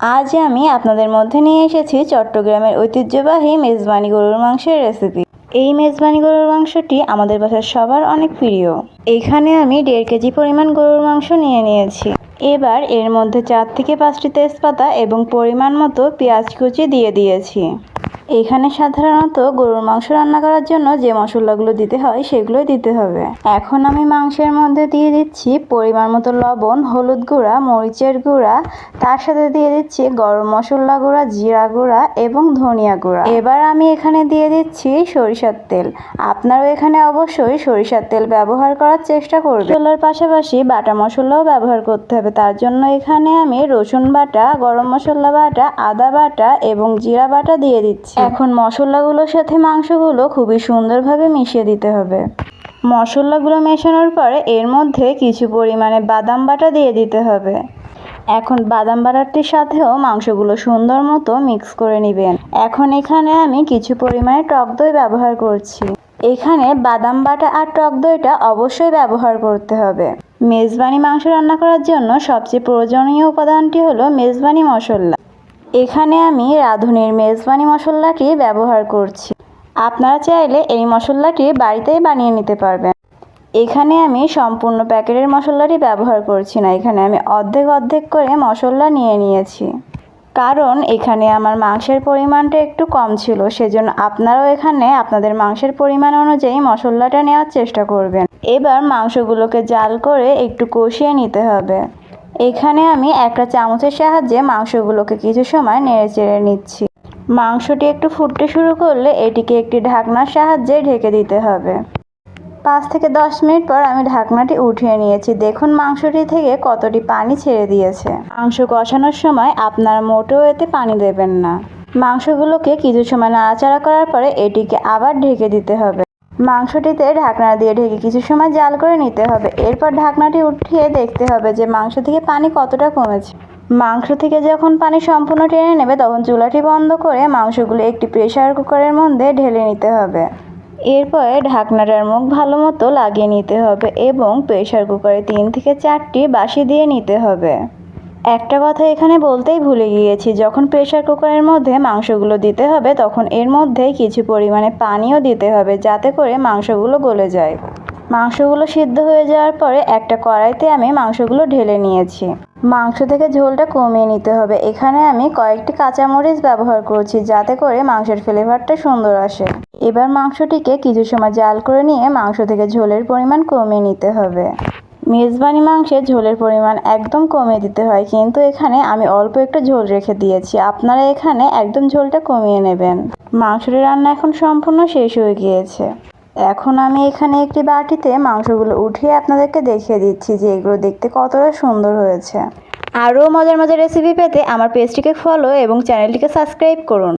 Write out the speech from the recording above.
আজ আমি আপনাদের মধ্যে নিয়ে এসেছি চট্টগ্রামের ঐতিহ্যবাহী মেজবানি গরুর মাংসের রেসিপি এই মেজবানি গরুর মাংসটি আমাদের বাসার সবার অনেক প্রিয়। এখানে আমি দেড় কেজি পরিমাণ গরুর মাংস নিয়ে নিয়েছি। এবার এর মধ্যে চার থেকে পাঁচটি তেজপাতা এবং পরিমাণ মতো পেঁয়াজ কুচি দিয়ে দিয়েছি। এখানে সাধারণত গরুর মাংস রান্না করার জন্য যে মশলাগুলো দিতে হয় সেগুলোই দিতে হবে। এখন আমি মাংসের মধ্যে দিয়ে দিচ্ছি পরিমাণ মতো লবণ, হলুদ গুঁড়া, মরিচের গুঁড়া, তার সাথে দিয়ে দিচ্ছি গরম মশলা গুঁড়া, জিরা গুঁড়া এবং ধনিয়া গুঁড়া। এবার আমি এখানে দিয়ে দিচ্ছি সরিষার তেল। আপনারাও এখানে অবশ্যই সরিষার তেল ব্যবহার করার চেষ্টা করবেন। মশলার পাশাপাশি বাটা মশলাও ব্যবহার করতে হবে। তার জন্য এখানে আমি রসুন বাটা, গরম মশলা বাটা, আদা বাটা এবং জিরা বাটা দিয়ে দিচ্ছি। এখন মশলাগুলোর সাথে মাংসগুলো খুবই সুন্দরভাবে মিশিয়ে দিতে হবে। মশলাগুলো মেশানোর পরে এর মধ্যে কিছু পরিমাণে বাদাম বাটা দিয়ে দিতে হবে। এখন বাদাম বাটারটির সাথেও মাংসগুলো সুন্দর মতো মিক্স করে নেবেন। এখন এখানে আমি কিছু পরিমাণে টক দই ব্যবহার করছি। এখানে বাদাম বাটা আর টক দইটা অবশ্যই ব্যবহার করতে হবে। মেজবানি মাংস রান্না করার জন্য সবচেয়ে প্রয়োজনীয় উপাদানটি হলো মেজবানি মশলা। এখানে আমি রাঁধুনির মেজবানি মশলাটি ব্যবহার করছি। আপনারা চাইলে এই মশলাটি বাড়িতেই বানিয়ে নিতে পারবেন। এখানে আমি সম্পূর্ণ প্যাকেটের মশলাটি ব্যবহার করছি না। এখানে আমি অর্ধেক অর্ধেক করে মশলা নিয়ে নিয়েছি। কারণ এখানে আমার মাংসের পরিমাণটা একটু কম ছিল, সেজন্য আপনারাও এখানে আপনাদের মাংসের পরিমাণ অনুযায়ী মশলাটা নেওয়ার চেষ্টা করবেন। এবার মাংসগুলোকে জাল করে একটু কষিয়ে নিতে হবে। এখানে আমি একটা চামচের সাহায্যে মাংসগুলোকে কিছু সময় নেড়ে চেড়ে নিচ্ছি। মাংসটি একটু ফুটতে শুরু করলে এটিকে একটি ঢাকনার সাহায্যে ঢেকে দিতে হবে। পাঁচ থেকে দশ মিনিট পর আমি ঢাকনাটি উঠিয়ে নিয়েছি। দেখুন মাংসটি থেকে কতটি পানি ছেড়ে দিয়েছে। মাংস কষানোর সময় আপনার মোটেও এতে পানি দেবেন না। মাংসগুলোকে কিছু সময় নাড়াচাড়া করার পরে এটিকে আবার ঢেকে দিতে হবে। মাংসটিতে ঢাকনা দিয়ে ঢেকে কিছু সময় জাল করে নিতে হবে। এরপর ঢাকনাটি উঠিয়ে দেখতে হবে যে মাংস থেকে পানি কতটা কমেছে। মাংস থেকে যখন পানি সম্পূর্ণ টেনে নেবে, তখন চুলাটি বন্ধ করে মাংসগুলো একটি প্রেসার কুকারের মধ্যে ঢেলে নিতে হবে। এরপরে ঢাকনাটার মুখ ভালো মতো লাগিয়ে নিতে হবে এবং প্রেসার কুকারে তিন থেকে চারটি বাসি দিয়ে নিতে হবে। একটা কথা এখানে বলতেই ভুলে গিয়েছি, যখন প্রেসার কুকারের মধ্যে মাংসগুলো দিতে হবে, তখন এর মধ্যে কিছু পরিমাণে পানিও দিতে হবে, যাতে করে মাংসগুলো গলে যায়। মাংসগুলো সিদ্ধ হয়ে যাওয়ার পরে একটা কড়াইতে আমি মাংসগুলো ঢেলে নিয়েছি। মাংস থেকে ঝোলটা কমিয়ে নিতে হবে। এখানে আমি কয়েকটি কাঁচামরিচ ব্যবহার করছি, যাতে করে মাংসের ফ্লেভারটা সুন্দর আসে। এবার মাংসটিকে কিছু সময় জাল করে নিয়ে মাংস থেকে ঝোলের পরিমাণ কমিয়ে নিতে হবে। মেজবানি মাংসের ঝোলের পরিমাণ একদম কমিয়ে দিতে হয়, কিন্তু এখানে আমি অল্প একটু ঝোল রেখে দিয়েছি। আপনারা এখানে একদম ঝোলটা কমিয়ে নেবেন। মাংসটি রান্না এখন সম্পূর্ণ শেষ হয়ে গিয়েছে। এখন আমি এখানে একটি বাটিতে মাংসগুলো উঠিয়ে আপনাদেরকে দেখিয়ে দিচ্ছি যে এগুলো দেখতে কতটা সুন্দর হয়েছে। আরও মজার মজার রেসিপি পেতে আমার পেজটিকে ফলো এবং চ্যানেলটিকে সাবস্ক্রাইব করুন।